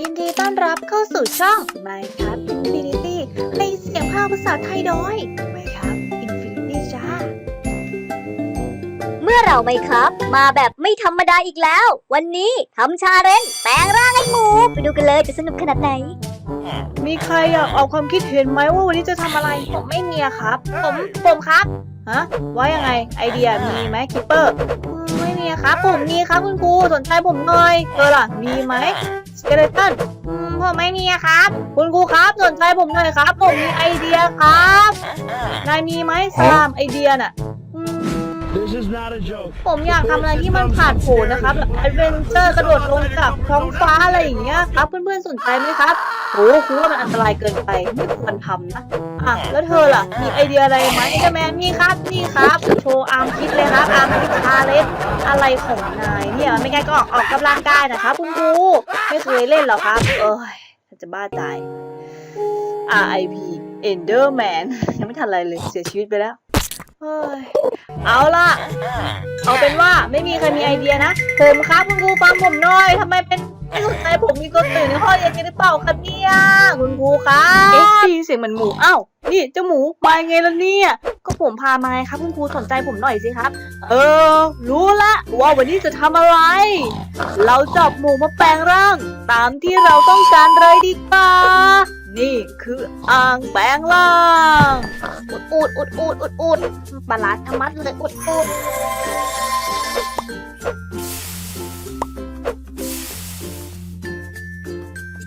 ยินดีต้อนรับเข้าสู่ช่อง Minecraft Infinity ในเสียงภาคภาษาไทยโดย Minecraft Infinity จ้า เมื่อเราไม่ครับ มาแบบไม่ธรรมดาอีกแล้ว วันนี้ทำชาเรนจ์แปลงร่างไอ้หมู ไปดูกันเลยจะสนุกขนาดไหน มีใครอยากออกความคิดเห็นไหมว่าวันนี้จะทำอะไร ผมไม่มีอะครับ ผม ผมครับ ฮะ ว่ายังไง ไอเดียมีไหมคิปเปอร์ไม่มีครับผมมีครับคุณครูสนใจผมหน่อยเธอล่ะมีไหมสเกเลตันผมไม่มีครับ คุณครูครับสนใจผมหน่อยครับ ผมมีไอเดียครับนายมีไหมสลามไอเดียน่ะอืม This is not a joke. ผมอยากทำอะไรที่มันผ่านโผนนะครับแบบแอดเวนเจอร์กระโดดลงจากท้องฟ้าอะไรอย่างเงี้ยครับ เพื่อนๆสนใจไหมครับโอ้คุณว่ามันอันตรายเกินไปไม่ควรทำนะ อะแล้วเธอล่ะ มีไอเดียอะไรไหมเอแมนมีครับนี่ครับ โชว์อาร์มคิดเลยครับ อาร์มคิดชาเลนอะไรของนายเนี่ยไม่ง่ายก็ออกออกกำลังกายนะครับคุณครูไม่เคยเล่นหรอครับ เอ้ยจะบ้าตาย RIP Enderman ยังไม่ทันอะไรเลยเสียชีวิตไปแล้วเฮ้ย เอาล่ะ เอาเป็นว่าไม่มีใครมีไอเดียนะ ผมครับคุณครูฟังผมหน่อยทำไมเป็นไม่สนใจผมมีคนตื่นในห้องเรียนกันหรือเปล่าครับเนี่ยคุณครูครับเอ๊ะได้ยินเสียงเหมือนหมูอ้าวนี่เจ้าหมูมาไงล่ะเนี่ยก็ผมพามาไงครับคุณครูสนใจผมหน่อยสิครับ เออ รู้ละว่าวันนี้จะทำอะไร เราจับหมูมาแปลงร่าง ตามที่เราต้องการเลยดีกว่า นี่คืออ่างแปลงร่างอุดอุดอุดอุดอุดอุดประหลาดธรรมัดเลยอุดอุด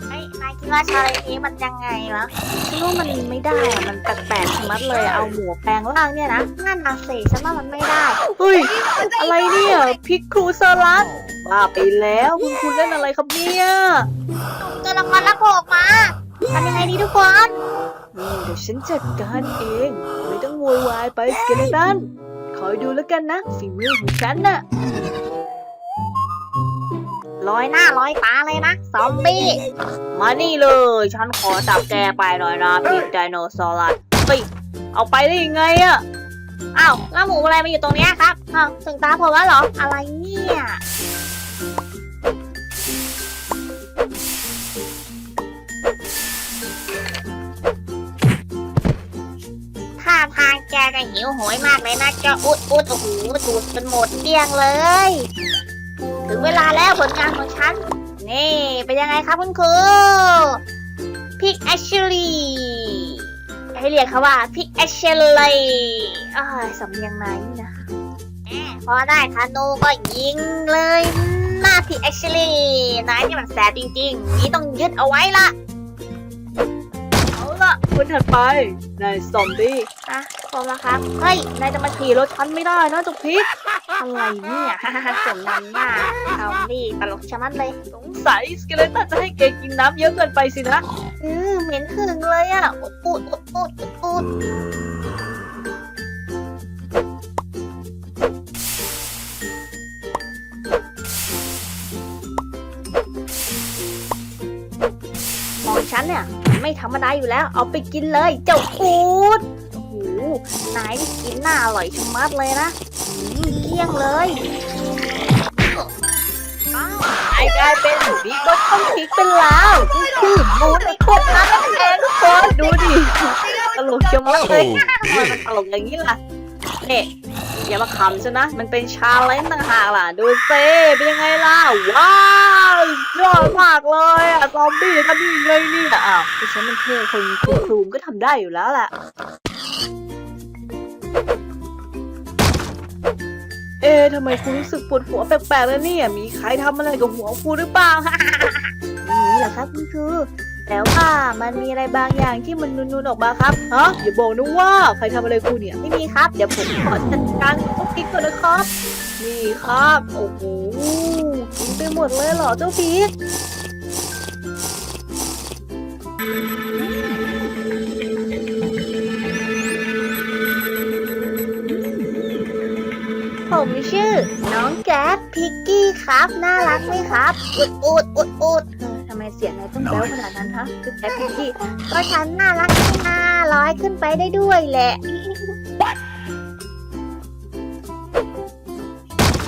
ไอ้นายคิดว่าชาเรนจ์นี้มันยังไงวะฉันว่ามันไม่ได้อะมันแปลกๆชะมัดเลยอะเอาหมูแปลงร่างเนี่ยนะนั่นน่ะสิฉันว่ามันไม่ได้เฮ้ยอะไรเนี่ยพิกครูเซอรัสบ้าไปแล้วคุณคุณเล่นอะไรครับเนี่ยตัวละครละโผล่ออกมา ทำยังไงดีทุกคนนี่เดี๋ยวฉันจัดการเอง ไม่ต้องโวยวายไปสเกเลตันคอยดูแล้วกันนะฝีมือของฉันน่ะลอยหน้าลอยตาเลยนะซอมบี้ มานี่เลย ฉันขอจับแกไปหน่อยนะพิกไดโนเสาร์ไปเอาไปได้ยังไงอะอ้าวแล้วหมูอะไรมาอยู่ตรงเนี้ยครับอ้าวถึงตาผมแล้วเหรอ อะไรเนี่ย วโหยมากเลยนะเจ้าอุดอุดโอ้โหดูดจนหมดเกลี้ยงเลย ถึงเวลาแล้วผลงานของฉัน นี่ เป็นยังไงครับคุณครูพิกแอชลีให้เรียกเขาว่าพิกแอชลีอ่าสำเนียงนายนี่นะแหมพอได้ธนูก็ยิงเลยหน้าพิกแอชลีนายนี่มันแสบจริงๆ นี่ต้องยึดเอาไว้ละ เอาละคนถัดไปนายซอมบี้อะพร้อมแล้วครับ เฮ้ย นายจะมาขี่รถฉันไม่ได้นะเจุกพิกอะไรเนี่ยสมน้ำหน้าเอาดิตลกชะมัดเลย สงสัยสเกเลตันจะให้แกกินน้ำเยอะเกินไปสินะอือเหม็นหึงเลยอะอุดอุดอุดอุดอุดอุดของฉันเนี่ยมัน ไม่ธรรมดาอยู่แล้ว เอาไปกินเลย เจ้าอูดโอ้โหนายนี่กินน่าอร่อยชะมัดเลยนะอืมเกลี้ยงเลยไอ้กลายเป็นบิ๊กก็ต้องพลิกเป็นแล้วนี่คือหมูในขวดน้ำนั่นเองทุกคนดูดิตลกชะมัดเลยทำไมมันตลกอย่างนี้ล่ะ เนี่ยอย่ามาขำซะนะ มันเป็นชาเลนจ์ต่างหากล่ะ ดูเซ่เป็นยังไงล่ะ ว้าวยอดมากเลยอะซอมบี้ทำยังไงเนี่ยอ้าวคือฉันเป็นเท่คนคุณครูมก็ทำได้อยู่แล้วแหละเอ๊ะทำไมคุณรู้สึกปวดหัวแปลกๆแล้วเนี่ย มีใครทำอะไรกับหัวคุณหรือเปล่า นี่แหละครับคุณครู แต่ว่ามันมีอะไรบางอย่างที่มันนูนๆออกมาครับฮะอย่าบอกนะว่าใครทำอะไรคุณเนี่ยไม่มีครับเดี๋ยวผมขอจัดการพวกพี่ก่อนนะครับ นี่ครับโอ้โหกินไปหมดเลยเหรอเจ้าพีกผมชื่อ น้องแก๊สพิกกี้ครับ น่ารักไหมครับ อุดอุดอุดอุด เสียงนายต้องแบ๊วขนาดนั้นฮะคือแก๊สพิกกี้ก็ฉันน่ารักน่าร้อยขึ้นไปได้ด้วยแหละ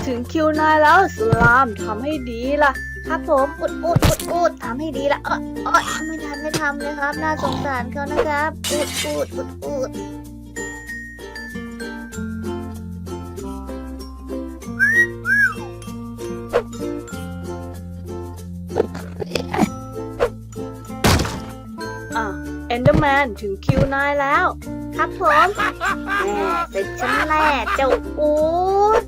ถึงคิวนายแล้วสลามทำให้ดีล่ะ ครับผมอุดอุดอุดอุดทำให้ดีละเออเออไม่ทันไม่ทำเลยครับ น่าสงสารเขานะครับอุดอุดอุดอุด อนเดอร์แมนถึงคิวนายแล้ว ครับผมแม่เสร็จฉันแน่เจ้าอูด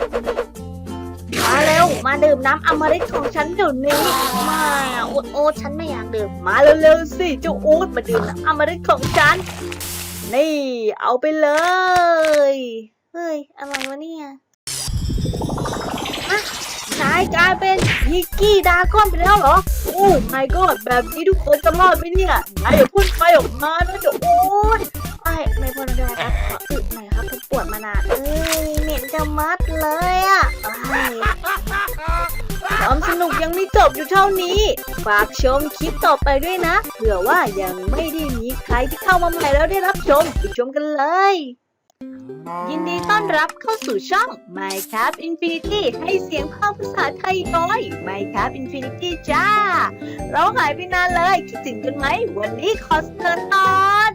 มาเร็ว มาดื่มน้ำอมฤตของฉันเดี๋ยวนี้มาโอุดอุดฉันไม่อยากดื่มมาเร็วๆสิเจ้าอูดมาดื่มน้ำอมฤตของฉัน นี่ เอาไปเลยเฮ้ยอะไรวะเนี่ยนายกลายเป็นยิกกี้ดาก้อนไปแล้วเหรอ โอ้ my god แบบนี้ทุกคนจะรอดไหมเนี่ยนายอย่าพูดไปออกมานะเจ้าอูดไม่ไม่พ้นด้วยครับขออึหน่อยครับผมปวดมานานเอ้ยเหม็นจะมัดเลยอะเอ้ นุกยังไม่จบอยู่เท่านี้ ฝากชมคลิปต่อไปด้วยนะ เผื่อว่ายังไม่ได้มีใครที่เข้ามาใหม่แล้วได้รับชมไปชมกันเลย ยินดีต้อนรับเข้าสู่ช่อง Minecraft Infinity ให้เสียงภาคภาษาไทยโดย Minecraft Infinity จ้า เราหายไปนานเลยคิดถึงกันไหม วันนี้ขอสเสนอตอน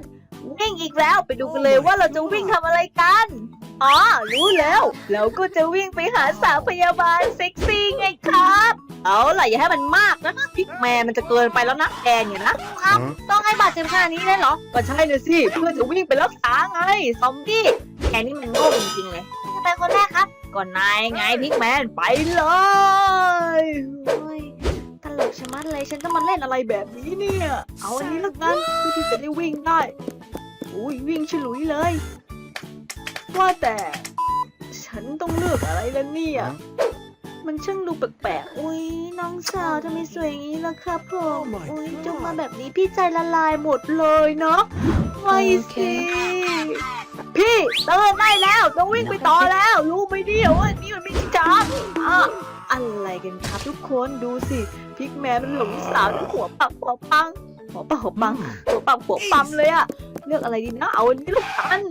วิ่งอีกแล้วไปดูกันเลยว่าเราจะวิ่งทำอะไรกันอ๋อ รู้แล้ว เราก็จะวิ่งไปหาสาวพยาบาลเซ็กซี่ไงครับ เอาล่ะอย่าให้มันมากนะพิกแมนมันจะเกินไปแล้วนะแกเนี่ยนะต้องให้บาดเจ็บขนาดนี้เลยเหรอ ก็ใช่นะสิเพื่อจะวิ่งไปรักษาไงซอมบี้แกนี่มันโง่จริงๆเลยจะไปคนแรกครับก่อนนายไงพิกแมนไปเลยเฮ้ยตลกชะมัดเลยฉันต้องมาเล่นอะไรแบบนี้เนี่ย เอาอันนี้ละกันเพื่อที่จะได้วิ่งได้อุ้ยวิ่งฉลุยเลย ว่าแต่ ฉันต้องเลือกอะไรล่ะเนี่ย มันช่างดูแปลกๆ อุ้ยน้องสาวทำไมสวยอย่างนี้ล่ะครับผมอุ้ยจงมาแบบนี้พี่ใจละลายหมดเลยเนาะไม่สิ พี่เตือนได้แล้วต้องวิ่งไปต่อแล้ว รู้ไหมเนี่ยว่านี่มันไม่ใช่ทางอะอะไรกันครับทุกคนดูสิพิกแมนมันหลงสาวที่หัวปักหัวปังหัวปักหัวปังหัวปักหัวปั๊มเลยอะเลือกอะไรดีนะเอาอันนี้ละกัน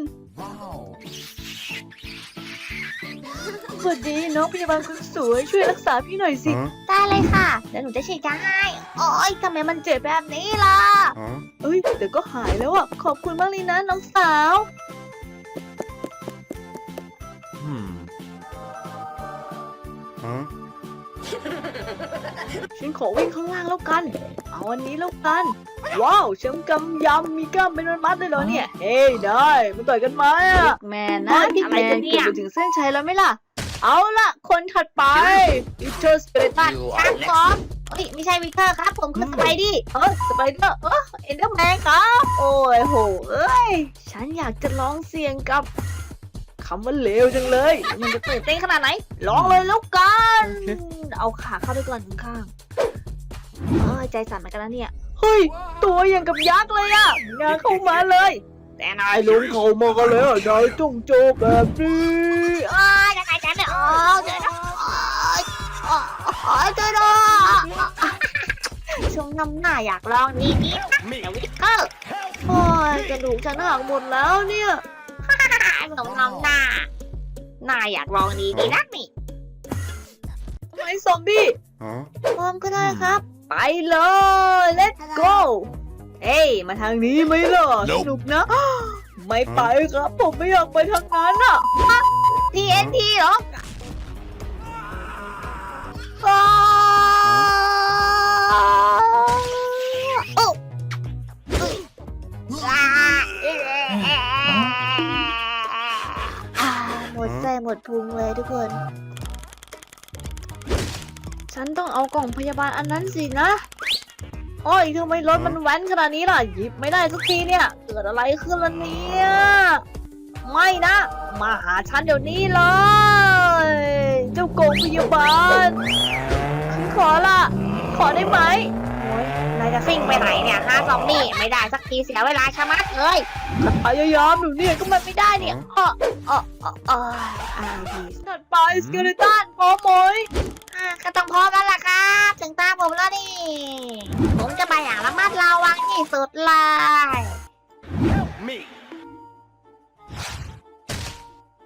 สวัสดีน้องพยาบาลคนสวยช่วยรักษาพี่หน่อยสิ Huh? ได้เลยค่ะ เดี๋ยวหนูจะฉีดยาให้ โอ๊ยทำไมมันเจ็บแบบนี้ล่ะ Huh? เอ้ยแต่ก็หายแล้วอะขอบคุณมากเลยนะน้องสาว Hmm. Huh? ฉันขอวิ่งข้างล่างแล้วกัน เอาอันนี้แล้วกัน ว้าวฉันกำยำมีกล้ามเป็นมัดๆเลยเหรอเนี่ย เฮ้ยได้มาต่อยกันไหมอะแมนนะพิกแมนเกือบไปถึงเส้นชัยแล้วไหมล่ะ เอาล่ะ คนถัดไปวิเทอร์สเปรตันครับผมเฮ้ยไม่ใช่วิกเตอร์ครับ ผมคือสไปดี้เออสไปเดอร์เออเอ็นเดอร์แมนครับ โอ้ยโหเอ้ย ฉันอยากจะลองเสี่ยงกับคำว่าเลวจังเลย มันจะตื่นเต้นขนาดไหนลองเลยแล้วกัน เอาขาเข้าไปก่อนข้างๆ เออใจสั่นเหมือนกันนะเนี่ย เฮ้ย ตัวอย่างกับยักษ์เลยอะงานเข้ามาเลย แต่นายลุงเข้ามากันเลยนายจงโจแบบนี้อ้ายจะหายใจไม่ออกเดี๋ยวนะโอ๊ยโอ๊ยโอ๊ยเจอดช่วงน้ำหน้าอยากลองดีดีนะแต่วิกเตอร์โอ้ยกระดูกฉันหักหมดแล้วเนี่ยสมน้ำหน้าหน้าอยากลองดีดีนักนี่ทำไมซอมบี้ Huh? พร้อมก็ได้ครับ ไปเลย let's go เอ้ยมาทางนี้ไหมล่ะส Nope นุกนะ ไม่ไปครับ ผมไม่อยากไปทางนั้นอะ TNT เหรออ้าโอ้ว้าเอ๊ะอ่าหมดใจหมดพุงเลยทุกคน ฉันต้องเอากล่องพยาบาลอันนั้นสินะโอ้ยทำไมรถมันแว้นขนาดนี้ล่ะ หยิบไม่ได้สักทีเนี่ย เกิดอะไรขึ้นล่ะเนี่ย ไม่นะ มาหาฉันเดี๋ยวนี้เลย เจ้ากล่องพยาบาลฉันขอละ ขอได้ไหมโอ้ยนายจะซิ่งไปไหนเนี่ยฮะซอมบี้ไม่ได้สักทีเสียเวลาชะมัดเลยพยายามอยู่เนี่ยก็มันไม่ได้เนี่ยอ้ออ้ออ้ออ้ออาดีถัดไปสเกเลตันพร้อมไหมอะก็ต้องพร้อมแล้วล่ะครับ ถึงตาผมแล้วนี่ ผมจะไปอย่างระมัดระวังที่สุดเลย Me.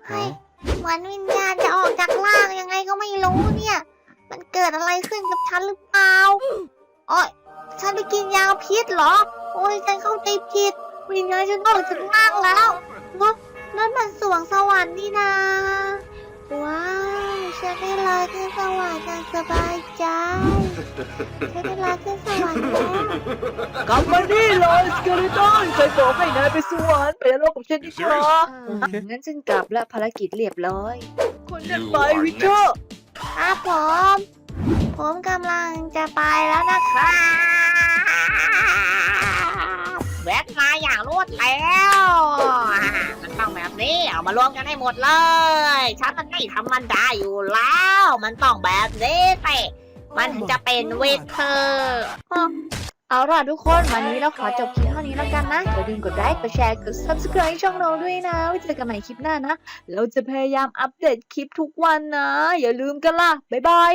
เฮ้ยเหมือนวิญญาณจะออกจากร่างยังไงก็ไม่รู้เนี่ย มันเกิดอะไรขึ้นกับฉันหรือเปล่าโอ้ย ฉันไปกินยาพิษเหรอ โอ้ยฉันเข้าใจผิดวิญญาณฉันออกจากร่างแล้วเนอะนั่นมันสวงสวรรค์นี่นาว้าวฉันได้ลอยขึ้นสวรรค์อย่างสบายใจฉันได้ลอยขึ้นสวรรค์แล้วกลับมานี่เลยสเกเลตันใครบอกให้นายไปสวรรค์ไปนรกกับฉันดีกว่างั้นฉันกลับแล้วภารกิจเรียบร้อย คนจะไปวิเชอร์ครับผม ผมกำลังจะไปแล้วนะครับแวะมาอย่างรวดเร็วมันต้องแบบนี้ เอามารวมกันให้หมดเลยฉันมันไม่ธรรมดาอยู่แล้ว มันต้องแบบนี้เตะมันจะเป็นเวทเธอร์เอาล่ะทุกคนวันนี้เราขอจบคลิปเท่านี้แล้วกันนะอย่าลืมกดไลค์กดแชร์กด subscribe ช่องเราด้วยนะไว้เจอกันใหม่คลิปหน้านะ เราจะพยายามอัปเดตคลิปทุกวันนะ อย่าลืมกันล่ะ บ๊ายบาย